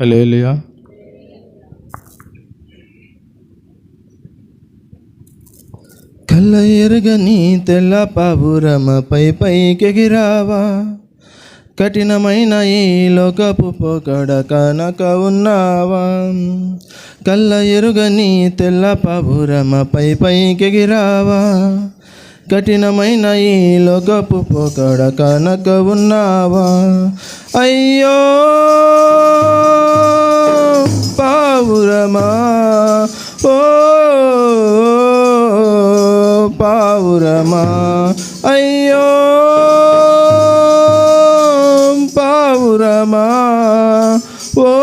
Hallelujah కళ్ళ ఎరగని తెల్ల పావురమ పై పైకెగిరావా కఠినమైన ఈ లోకపు పోకడ కనక ఉన్నావా. కళ్ళ ఎరుగని తెల్ల పావురమ పై పైకెగిరావా కఠినమైన ఈ లోకపు పోకడ కనక ఉన్నావా? అయ్యో పావురమా? ఓ పావురమా? అయ్యో పావురమా? ఓ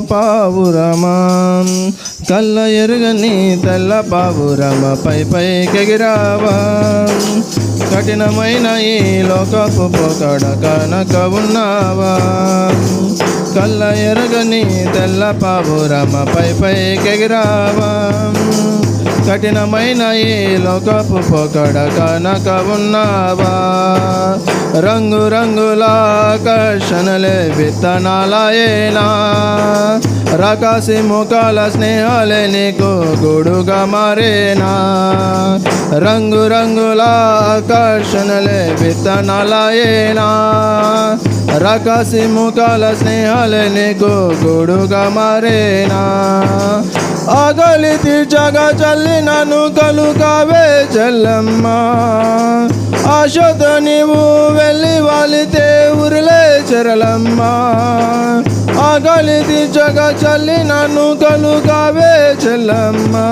పావురమా? కళ్ళ ఎరుగని తెల్ల పావురమ పై పైకెగిరావా కఠినమైన ఈ లోకపు పోకడ కనక ఉన్నావా? కళ్ళ ఎరగని తెల్ల పావురమ పై పైకెగిరావా కఠినమైన ఈ లోకపు పొగడ కనక ఉన్నావా? రంగు రంగుల ఆకర్షణలే విత్తనాలయేనా? రకాసి ముఖాల స్నేహాలే నీకు గొడుగా మారేనా? రంగు రంగుల ఆకర్షణలే విత్తనాలయేనా? రకాసి ముఖాల స్నేహాలే నీకు గొడుగా మారేనా? ఆగలి తీర్చగా నన్ను కలుకావే చెల్లమ్మ. ఆశతో నీవు వెళ్ళి వాలితే ఉరిలే ఆకలి ఆగలి చల్లి నన్ను కలుకావే చెల్లమ్మా.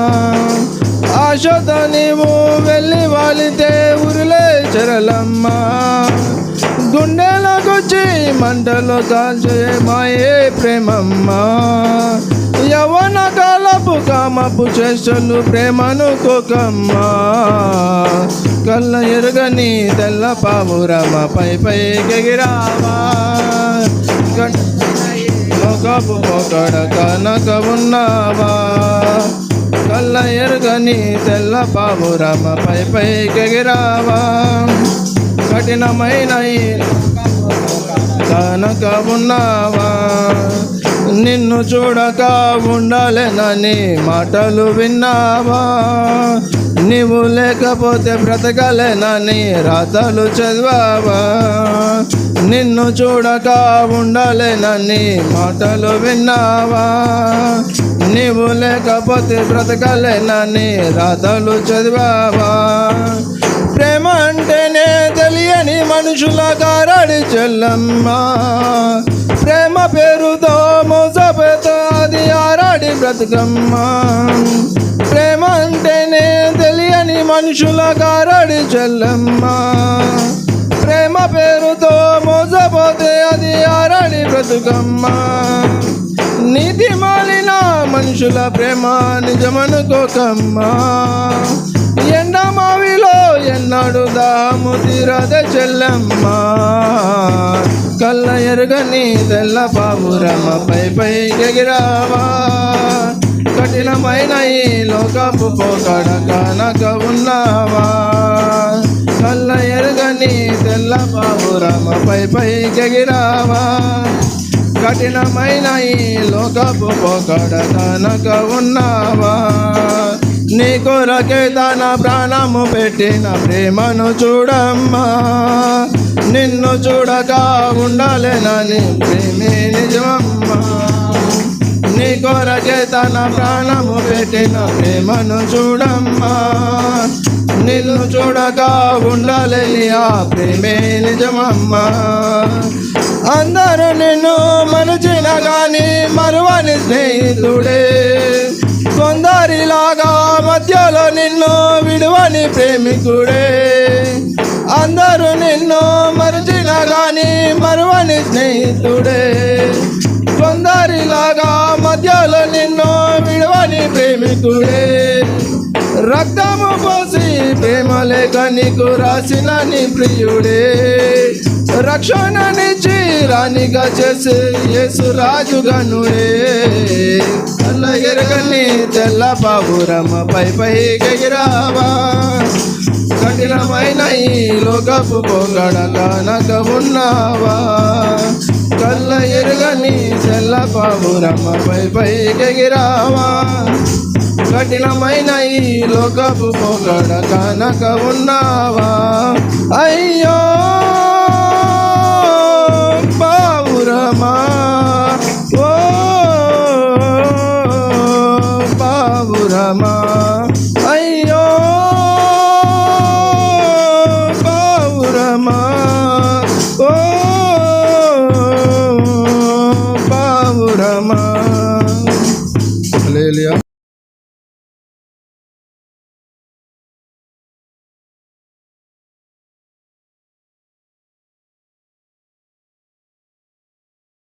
ఆశతో నీవు వెళ్ళి వాలితే ఉరిలే చెరలమ్మ. గుండెలకొచ్చి మంటలో కాల్చే మాయే ప్రేమమ్మ. యవన కాలపు కామపు చేష్టలు ప్రేమను కోకమ్మా. కళ్ళ ఎరుగని తెల్ల పావురమ పై పై గగిరావా మొగపు మొగడ కనక ఉన్నావా. కళ్ళ ఎరుగని తెల్ల పావురమ పై పై గగిరావా కఠినమైన కనక ఉన్నావా. నిన్ను చూడక ఉండాలేనని మాటలు విన్నావా? నీవు లేకపోతే బ్రతకలేనని రాతలు చదివావా? నిన్ను చూడక ఉండాలేనని మాటలు విన్నావా? నీవు లేకపోతే బ్రతకలేనని రాతలు చదివావా? గారడి చెల్లమ్మ. ప్రేమ పేరుతో మోసపోతా అది ఆరాడి బ్రతుకమ్మా. ప్రేమ అంటేనే తెలియని మనుషుల గారడి చెల్లమ్మ. ప్రేమ పేరుతో మోసపోతే అది ఆరాడి బ్రతుకమ్మ. నీతి మాలిన మనుషుల ప్రేమ నిజమనుకోకమ్మా. ఎన్నడు దాము తీరద చెల్లమ్మా? కళ్ళ ఎరుగని తెల్ల పావురమ్మ పై పై ఎగిరావా? కఠినమైన ఈ లోకపు పోకడ కనక ఉన్నావా? కళ్ళ ఎరుగని తెల్ల పావురమ్మ పై పై ఎగిరావా? కఠినమైన ఈ లోకపు పోకడ కనక ఉన్నావా? నీ కొరకే తన ప్రాణము పెట్టిన ప్రేమను చూడమ్మా. నిన్ను చూడక ఉండాలేనని ప్రేమే నిజమమ్మా. నీ కొరకే తన ప్రాణము పెట్టిన ప్రేమను చూడమ్మా. నిన్ను చూడక ఉండాలని ఆ ప్రేమే నిజమమ్మా. అందరూ నిన్ను మరచిన కానీ మరువని స్నేహితుడే. మధ్యలో నిన్ను విడువని ప్రేమికుడే. అందరూ నిన్ను మరచిన గాని మరువని స్నేహితుడే. కొందరిలాగా మధ్యలో నిన్ను విడవని ప్రేమికుడే. రక్తము పోసి ప్రేమ లేక నీకు రాసిన నీ ప్రియుడే రక్షణనిచ్చి రాణిగా చేసే యేసు రాజుగనుడే. నల్ల ఎరగని తెల్ల పై పై గగిరావా. కఠినమైన ఈ లోకపు పొగడ కానక ఉన్నావా కళ్ళ ఎరుగని చెల్ల పావురమ పై పై గగిరావా. కఠినమైన ఈ లోకపు పొగడ కనక ఉన్నావా అయ్యో!